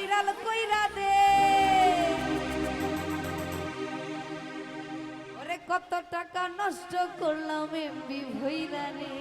Viral কইরা দে। ওরে কত টাকা নষ্ট করলাম এমবি ভৈরা রে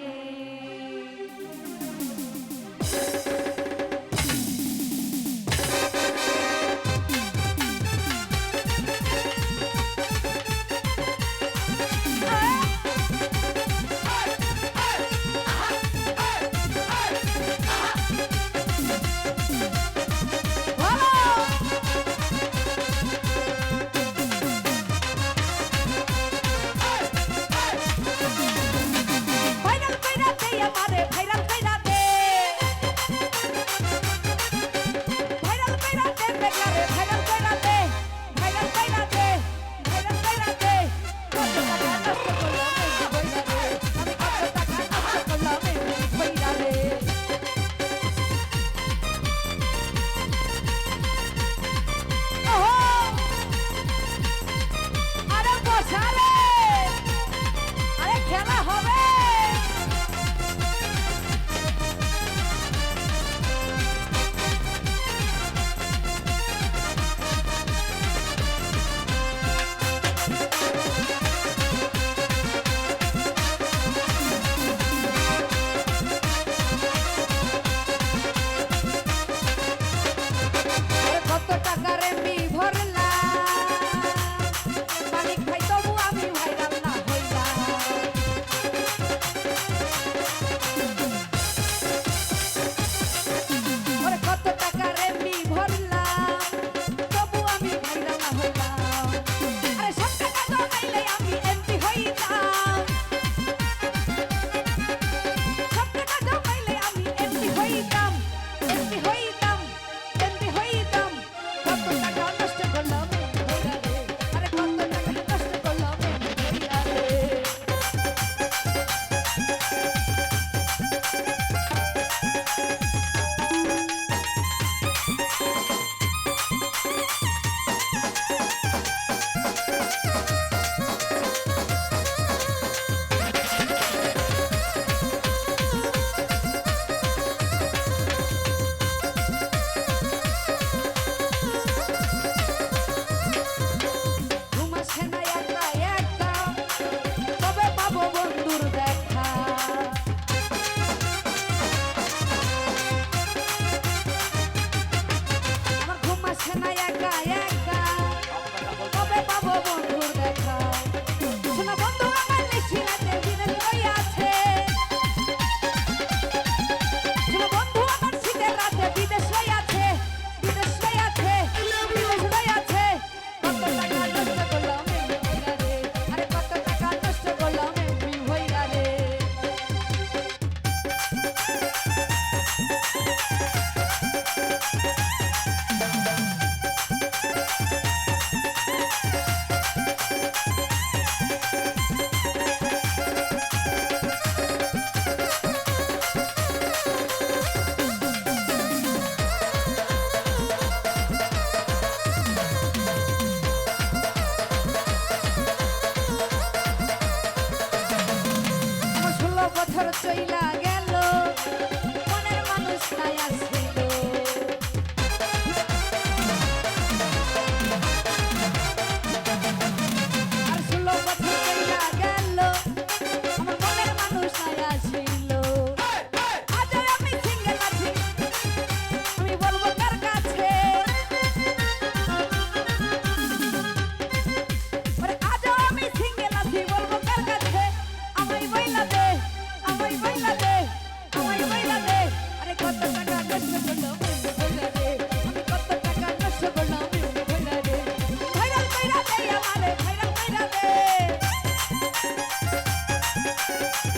বছর চইলা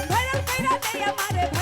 ভাইরাল কইরা দেয়া মারে